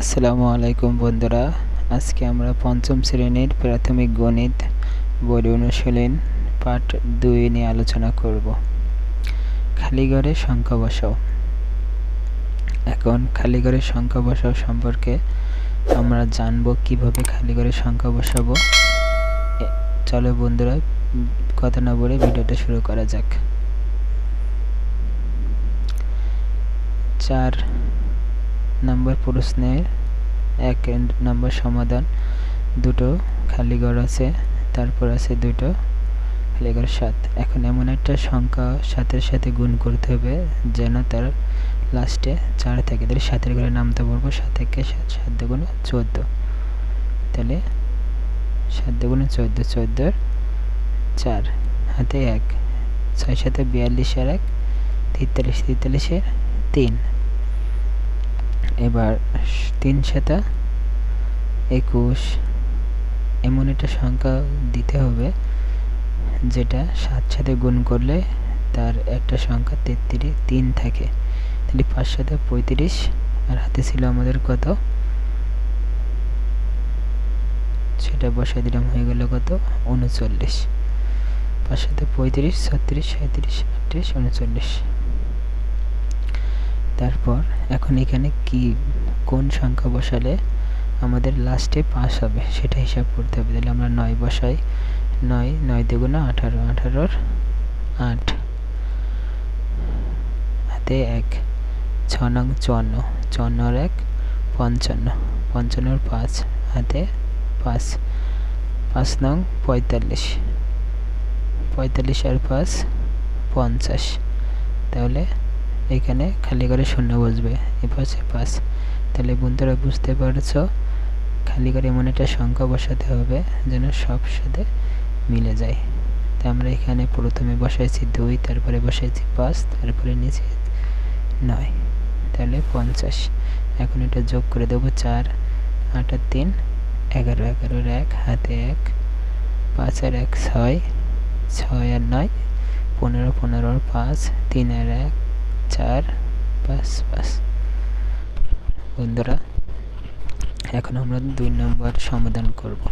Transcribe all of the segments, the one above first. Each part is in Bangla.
আসসালামু আলাইকুম বন্ধুরা, আজকে আমরা পঞ্চম শ্রেণির প্রাথমিক গণিত বই অনুশীলন পাঠ দুই নিয়ে আলোচনা করব। খালি ঘরে সংখ্যা বসাও। এখন খালি ঘরে সংখ্যা বসাও সম্পর্কে আমরা জানব কীভাবে খালি ঘরে সংখ্যা বসাবো। চলো বন্ধুরা, কথা না বলে ভিডিওটা শুরু করা যাক। চার নাম্বার প্রশ্নের এক নাম্বার সমাধান। দুটো খালি ঘর আছে, তারপর আছে দুটো খালি ঘর সাত। এখন এমন একটা সংখ্যা সাতের সাথে গুণ করতে হবে, যেন তার লাস্টে চার থাকে। তাহলে সাতের ঘরে নামতে পারব সাত থেকে সাত সাত দুগুণ চোদ্দ। তাহলে সাত দুগুণ চোদ্দ, চোদ্দোর চার। হাতে এক। ছয় সাথে বিয়াল্লিশ আর এক, তেতাল্লিশ, তেতাল্লিশের তিন। এবার তিন সাতা একুশ, এমন একটা সংখ্যা দিতে হবে, যেটা সাত সাথে গুণ করলে তার একটা সংখ্যা তেত্রিশ, তিন থাকে। তাহলে পাঁচ সাথে পঁয়ত্রিশ, আর হাতে ছিল আমাদের কত? সেটা বসাই দিলাম, হয়ে গেল কত? উনচল্লিশ। পাঁচ সাথে পঁয়ত্রিশ, ছত্রিশ সাঁত্রিশ আটত্রিশ, উনচল্লিশ। তারপর এখন এখানে কি, কোন সংখ্যা বসালে আমাদের লাস্টে পাস হবে? সেটা হিসাব করতে হবে। তাহলে আমরা নয় বসাই। নয় নয় দেগুণা আঠারো। আঠারোর আট। হাতে এক। ছ নং চুয়ান্ন। চুয়ান্নর এক, পঞ্চান্ন। পঞ্চান্নর পাঁচ। হাতে পাঁচ। পাঁচ নং পঁয়তাল্লিশ। পঁয়তাল্লিশ আর পাঁচ, পঞ্চাশ। তাহলে এখানে খালি করে শূন্য বসবে। এ পাশে পাঁচ তাহলে বন্ধুরা বুঝতে পারছ, খালি করে এমন একটা সংখ্যা বসাতে হবে যেন সব সাথে মিলে যায়। তা আমরা এখানে প্রথমে বসাইছি দুই, তারপরে বসাইছি পাঁচ, তারপরে নিচে নয়। তাহলে পঞ্চাশ। এখন এটা যোগ করে দেবো চার, আট আর তিন, এগারো। এগারোর এক, হাতে এক, পাঁচ আর এক, ছয় ছয় আর নয়, পনেরো, পনেরোর পাঁচ তিন আর এক চার পাঁচ পাঁচ বন্ধুরা, এখন আমরা দুই নম্বর সমাধান করব।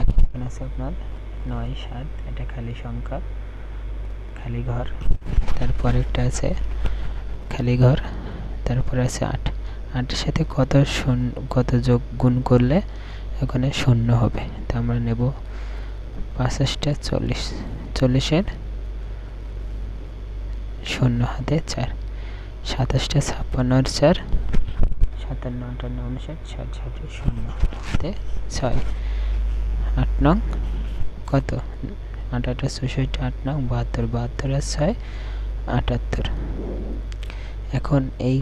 এখন আছে আপনার নয়, সাত, এটা খালি সংখ্যা, খালি ঘর। তারপর একটা আছে খালি ঘর, তারপরে আছে আট। আটের সাথে কত শূন্য, কত যোগ গুণ করলে এখানে শূন্য হবে? তা আমরা নেব পাঁচাশটা চল্লিশ। চল্লিশের শূন্য হাতে চার। সাতাশটা ছাপ্পান্নর চার, সাতান্ন, আটান্ন, উনষাট, ষাট ষাটের শূন্য ছয়, আট নং, কত? আট আটা চৌষট্টি আট নং, বাহাত্তর বাহাত্তর আর ছয়, আটাত্তর। এখন এই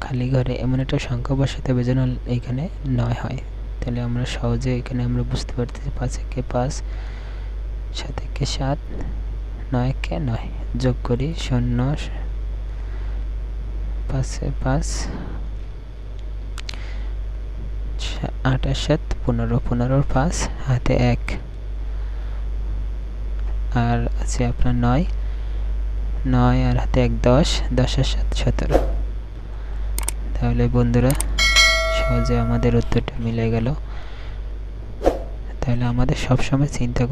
খালি ঘরে এমন একটা সংখ্যা বসাতে হবে যেন এখানে নয় হয়। তাহলে আমরা সহজে এখানে আমরা বুঝতে পারতেছি পাঁচ একে পাঁচ, সাত একে সাত, নয় কে নয় যোগ করি শূন্য পাঁচে পাঁচ আঠাশ, সাত, পনেরো, পনেরোর পাঁচ হাতে এক। আর আছে আপনার নয়। নয় আর হাতে এক, দশ। দশের সাত, সতেরো। তাহলে বন্ধুরা, সহজে আমাদের উত্তরটা মিলে গেল। তাহলে আমাদের সবসময় চিন্তা